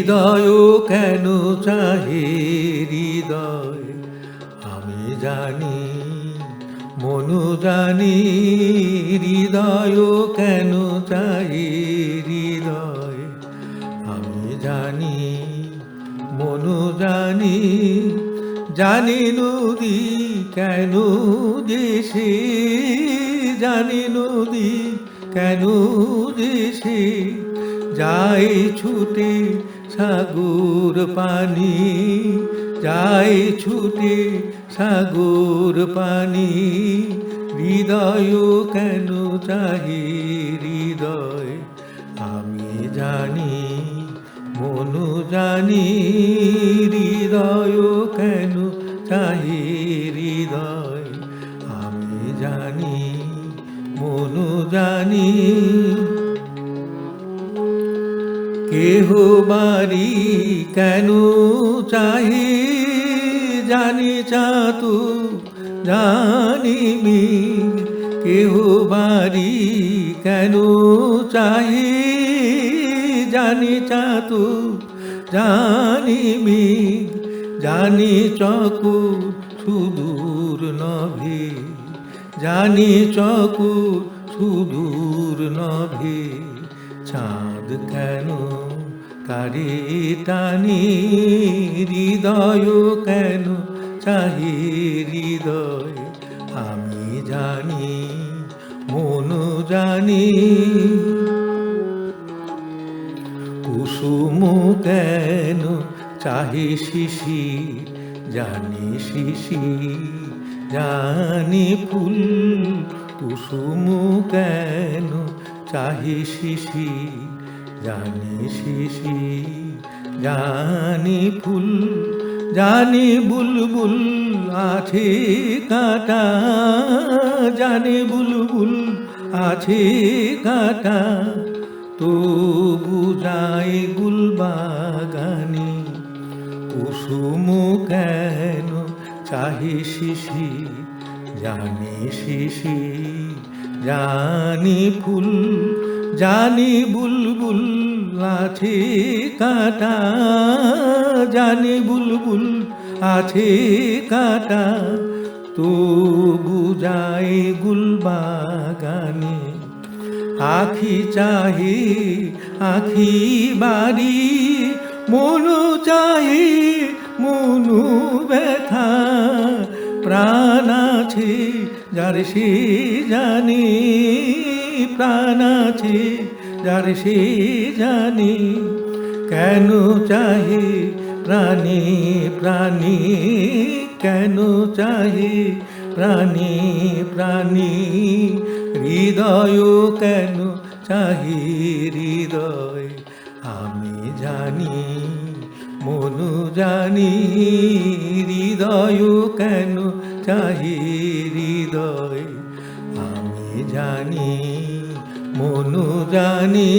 হৃদয় কেন চাহে হৃদয়? আমি জানি, মনু জানি হৃদয় কেন চাহে হৃদয়? আমি জানি, মনু জানি জানি নদী কেন দেশে? জানি নদী কেন দেশে? যাই ছুটে সাগর পানি, যাই ছুটে সাগর পানি, হৃদয় কেন চাহি হৃদয়? আমি জানি, মনু জানি, হৃদয় কেন চাহি হৃদয়? আমি জানি, মনু জানি কেহ বাড়ি কেন চাহি? জানি চাতু জানিবি কেহ বাড়ি কেন চাহি? জানি চাতু জানিবি জানি চকু সুদূর নভে। জানি চকু সুদূর নভে। চাঁদ কেন? কারে টানি হৃদয় কেন? চাহি হৃদয়, আমি জানি, মনু জানি। কুসুম কেন? চাহি শিশি, জানি শিশি, জানি ফুল। কুসুম কেন? চাহি শিশি, জানি শিশি, জানি ফুল, জানি বুলবুল আছে কাটা, জানি বুলবুল আছে কাটা, তবু যাই গুলবাগানি, কুসুম কেন চাহি শিশি, জানি শিশি। জানি ফুল, জানি বুলবুল, আছে কাটা, জানি বুলবুল, আছে কাটা, তবু যাই গুলবাগানে। আখি চাহি, আখি বাড়ি, মনু চাহি, মনু ব্যথা, প্রাণ আছে যার সে জানি প্রাণ আছে, যার সে জানি কেন চাহি প্রাণী প্রাণী? কেন চাহি প্রাণী প্রাণী? হৃদয় কেন চাহি হৃদয়? আমি জানি, মনু জানি, হৃদয় কেন চাহি হৃদয় আমি জানি মনু জানি।